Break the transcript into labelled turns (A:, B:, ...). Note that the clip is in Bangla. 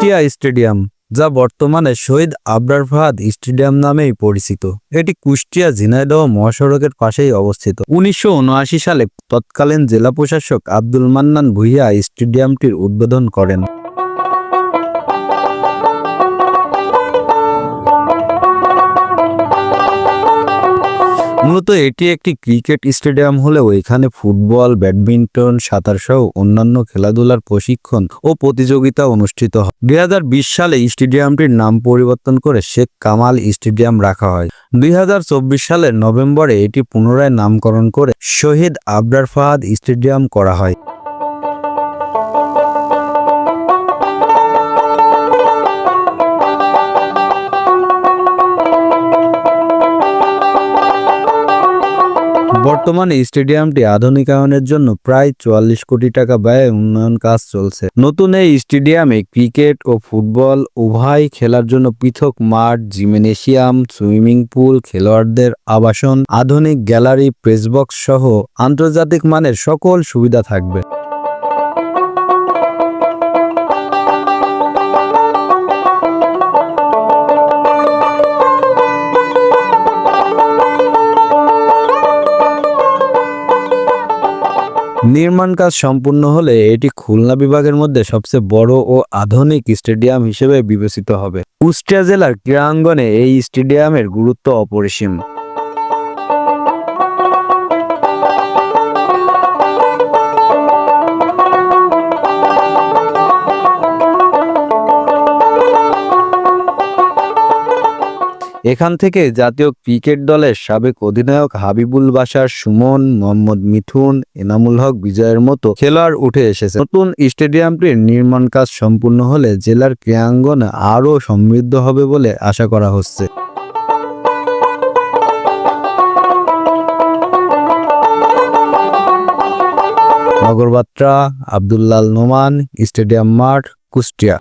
A: কুষ্টিয়া স্টেডিয়াম, যা বর্তমানে শহীদ আবরার ফাহাদ স্টেডিয়াম নামেই পরিচিত। এটি কুষ্টিয়া ঝিনাইদহ মহাসড়কের পাশেই অবস্থিত। উনিশশো উনআশি সালে তৎকালীন জেলা প্রশাসক আব্দুল মান্নান ভুইয়া স্টেডিয়ামটির উদ্বোধন করেন। মূলত এটি একটি ক্রিকেট স্টেডিয়াম হলেও এখানে ফুটবল, ব্যাডমিন্টন, সাঁতার সহ অন্যান্য খেলাধুলার প্রশিক্ষণ ও প্রতিযোগিতা অনুষ্ঠিত হয়। দুই হাজার বিশ সালে স্টেডিয়ামটির নাম পরিবর্তন করে শেখ কামাল স্টেডিয়াম রাখা হয়। দুই হাজার চব্বিশ সালের নভেম্বরে এটি পুনরায় নামকরণ করে শহীদ আবরার ফাহাদ স্টেডিয়াম করা হয়। বর্তমানে স্টেডিয়ামটি আধুনিকায়নের জন্য প্রায় চুয়াল্লিশ কোটি টাকা ব্যয়ে উন্নয়ন কাজ চলছে। নতুন এই স্টেডিয়ামে ক্রিকেট ও ফুটবল উভয় খেলার জন্য পৃথক মাঠ, জিমনেশিয়াম, সুইমিং পুল, খেলোয়াড়দের আবাসন, আধুনিক গ্যালারি, প্রেসবক্স সহ আন্তর্জাতিক মানের সকল সুবিধা থাকবে। নির্মাণ কাজ সম্পূর্ণ হলে এটি খুলনা বিভাগের মধ্যে সবচেয়ে বড় ও আধুনিক স্টেডিয়াম হিসেবে বিবেচিত হবে। কুষ্টিয়া জেলার ক্রীড়াঙ্গনে এই স্টেডিয়ামের গুরুত্ব অপরিসীম। এখান থেকে জাতীয় ক্রিকেট দলের সাবেক অধিনায়ক হাবিবুল বাশার, সুমন, মোহাম্মদ মিথুন এনামুল হক বিজয়ের মতো খেলোয়াড় উঠে এসেছে। নতুন স্টেডিয়ামটির নির্মাণ কাজ সম্পূর্ণ হলে জেলার ক্রীড়াঙ্গন আরও সমৃদ্ধ হবে বলে আশা করা হচ্ছে। নগরবাত্রা, আবদুল্লাল নোমান, স্টেডিয়াম মাঠ, কুষ্টিয়া।